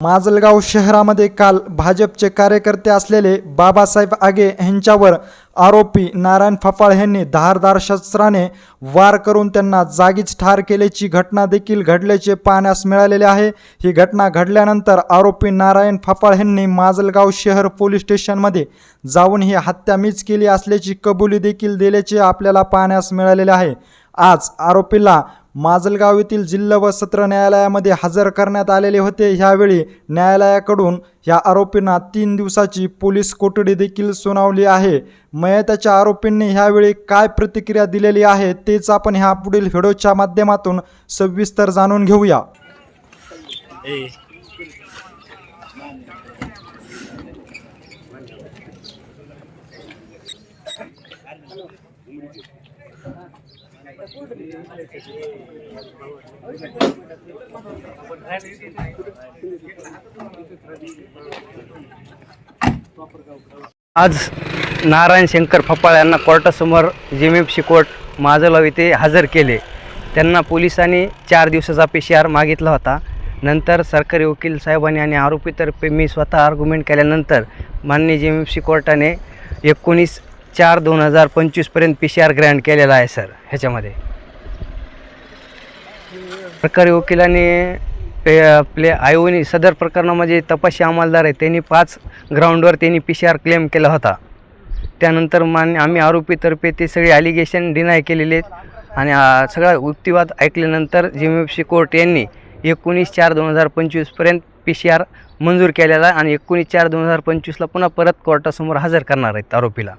माजलगाव शहरामध्ये काल भाजपचे कार्यकर्ते असलेले बाबासाहेब आगे यांच्यावर आरोपी नारायण फफाळ यांनी धारदार शस्त्राने वार करून त्यांना जागीच ठार केल्याची घटना देखील घडल्याचे पाहण्यास मिळालेले आहे. ही घटना घडल्यानंतर आरोपी नारायण फफाळ यांनी माजलगाव शहर पोलीस स्टेशनमध्ये जाऊन ही हत्या मीच केली असल्याची कबुली देखील दिल्याचे आपल्याला पाहण्यास मिळालेले आहे. आज आरोपीला माजलगाव येथील जिल्हा व सत्र न्यायालयामध्ये हजर करण्यात आलेले होते. ह्यावेळी न्यायालयाकडून या आरोपींना तीन दिवसाची पोलीस कोठडी देखील सुनावली आहे. मयताच्या आरोपींनी ह्यावेळी काय प्रतिक्रिया दिलेली आहे तेच आपण ह्या पुढील व्हिडिओच्या माध्यमातून सविस्तर जाणून घेऊया. आज नारायण शंकर फपाळ यांना कोर्टासमोर M F C court Majalgaon येथे हजर केले. त्यांना पोलिसांनी चार दिवसाचा पी सी आर मागितला होता. नंतर सरकारी वकील साहेबांनी आणि आरोपीतर्फे मी स्वतः आर्ग्युमेंट केल्यानंतर माननीय जी एम एफ सी कोर्टाने एकोणीस चार दोन हजार पंचवीसपर्यंत पी सी आर ग्रँड केलेला आहे सर. ह्याच्यामध्ये. सरकारी वकिलांनी पे आपले आयोनी सदर प्रकरणामध्ये तपासी अंमलदार आहे. त्यांनी पाच ग्राउंडवर त्यांनी पी सी आर क्लेम केला होता. त्यानंतर मान्य आम्ही आरोपीतर्फे ते सगळे ॲलिगेशन डिनाय केलेले आहेत. आणि सगळा युक्तिवाद ऐकल्यानंतर J M F C court यांनी एकोणीस चार दोन हजार पंचवीसपर्यंत पी सी आर मंजूर केलेला आहे आणि एकोणीस चार दोन हजार पंचवीसला पुन्हा परत कोर्टासमोर हजर करणार आहेत आरोपीला.